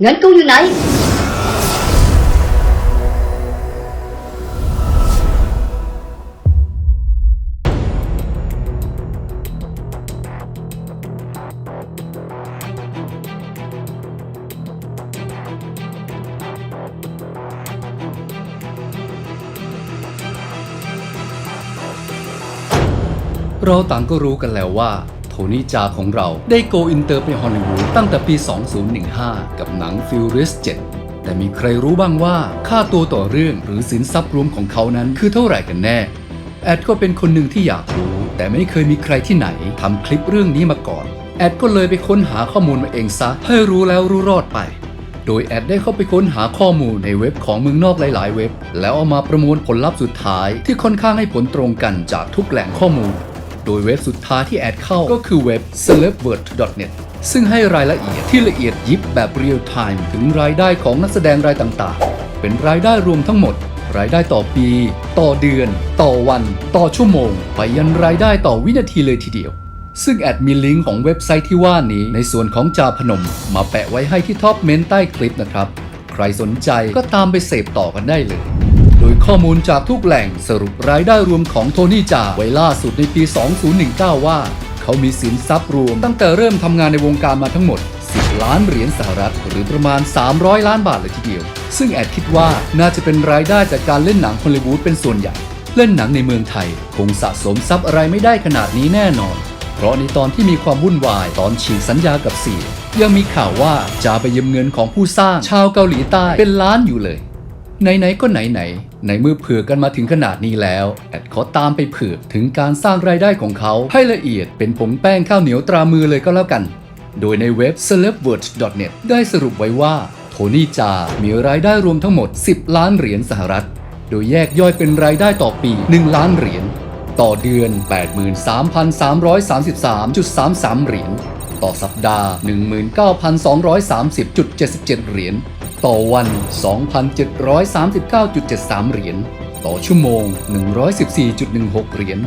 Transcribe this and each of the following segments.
เงินกูอยู่ไหน เราต่างก็รู้กันแล้วว่า นี่จาของเราได้โกอินเตอร์ไปฮอลลีวูดตั้งแต่ปี 2015 กับหนัง Furious 7แต่มีใครรู้บ้างว่าค่าตัวต่อเรื่องหรือสินทรัพย์รวมของเขานั้นคือเท่าไหร่กันแน่ แอดก็เป็นคนหนึ่งที่อยากรู้ แต่ไม่เคยมีใครที่ไหนทำคลิปเรื่องนี้มาก่อน แอดก็เลยไปค้นหาข้อมูลมาเองซะ ให้รู้แล้วรู้รอดไป โดยแอดได้เข้าไปค้นหาข้อมูลในเว็บของเมืองนอกหลาย ๆ เว็บ แล้วเอามาประมวลผลลัพธ์สุดท้ายที่ค่อนข้างให้ผลตรงกันจากทุกแหล่งข้อมูล โดยเว็บสุดท้ายที่แอดเข้าก็คือเว็บ celebword.net ซึ่งให้รายละเอียดที่ละเอียดยิบแบบเรียลไทม์ถึงรายได้ของนักแสดงรายต่างๆ เป็นรายได้รวมทั้งหมด รายได้ต่อปี ต่อเดือน ต่อวัน ต่อชั่วโมง ไปยันรายได้ต่อวินาทีเลยทีเดียวซึ่งแอดมีลิงก์ของเว็บไซต์ที่ว่านี้ในส่วนของจาพนม มาแปะไว้ให้ที่ท็อปเมนต์ใต้คลิปนะครับ ใครสนใจก็ตามไปเสพต่อกันได้เลย โดยข้อมูลจากทุกแหล่งสรุปรายได้รวมของโทนี่จาไว้ล่าสุดในปี 2019 ว่า เขามีสินทรัพย์รวมตั้งแต่เริ่มทำงานในวงการมาทั้งหมด 10 ล้านเหรียญสหรัฐ หรือประมาณ 300 ล้านบาทเลยทีเดียว ซึ่งแอดคิดว่าน่าจะเป็นรายได้จากการเล่นหนังฮอลลีวูดเป็นส่วนใหญ่ เล่นหนังในเมืองไทย คงสะสมทรัพย์อะไรไม่ได้ขนาดนี้แน่นอน เพราะในตอนที่มีความวุ่นวายตอนฉีกสัญญากับเสียยังมีข่าวว่าจะไปยืมเงินของผู้สร้างชาวเกาหลีใต้เป็นล้านอยู่เลยไหนๆก็ไหนๆ ในเมื่อเผื่อกันมาถึงขนาดนี้แล้วแอดขอตามไปเผื่อถึงการสร้างรายได้ของเขาให้ละเอียดเป็นผงแป้งข้าวเหนียวตรามือเลยก็แล้วกัน โดยในเว็บ celebword.net ได้สรุปไว้ว่า โทนี่จา มีรายได้รวมทั้งหมด 10 ล้านเหรียญสหรัฐ โดยแยกย่อยเป็นรายได้ต่อปี 1 ล้านเหรียญต่อเดือน 83,333.33 เหรียญ ต่อสัปดาห์ 19,230.77 เหรียญ ต่อวัน 2,739.73 เหรียญ ต่อชั่วโมง 114.16 เหรียญ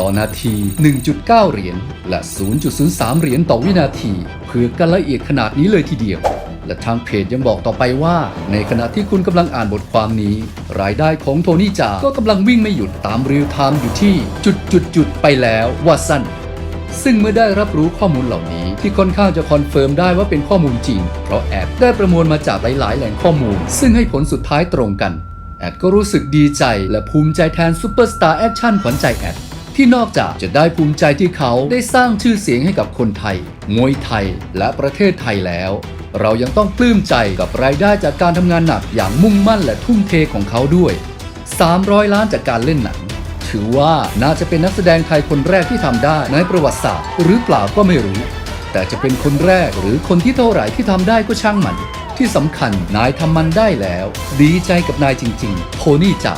ต่อนาที 1.9 เหรียญ และ 0.03 เหรียญต่อวินาที เพื่อกันละเอียดขนาดนี้เลยทีเดียว และทางเพจยังบอกต่อไปว่า ในขณะที่คุณกำลังอ่านบทความนี้ รายได้ของโทนี่จาก็กำลังวิ่งไม่หยุดตามเรียลไทม์อยู่ที่จุดจุดจุดไปแล้วว่าสั้น ซึ่งเมื่อได้รับรู้ข้อมูลเหล่านี้ ที่ค่อนข้างจะคอนเฟิร์มได้ว่าเป็นข้อมูลจริง เพราะแอดได้ประมวลมาจากหลาย ๆ แหล่งข้อมูล ซึ่งให้ผลสุดท้ายตรงกัน แอดก็รู้สึกดีใจและภูมิใจแทนซูเปอร์สตาร์แอคชั่นขวัญใจแอดที่นอกจากจะได้ภูมิใจที่เขาได้สร้างชื่อเสียงให้กับคนไทย มวยไทยและประเทศไทยแล้ว เรายังต้องปลื้มใจกับรายได้จากการทำงานหนักอย่างมุ่งมั่นและทุ่มเทของเขาด้วย 300 ล้านจากการเล่นหนัง ถือว่าน่าจะเป็นนักแสดงไทยคนแรกที่ทำได้ในประวัติศาสตร์ หรือเปล่าก็ไม่รู้ แต่จะเป็นคนแรกหรือคนที่เท่าไหร่ที่ทำได้ก็ช่างมัน ที่สำคัญนายทำมันได้แล้ว ดีใจกับนายจริง ๆ โทนี่จ่า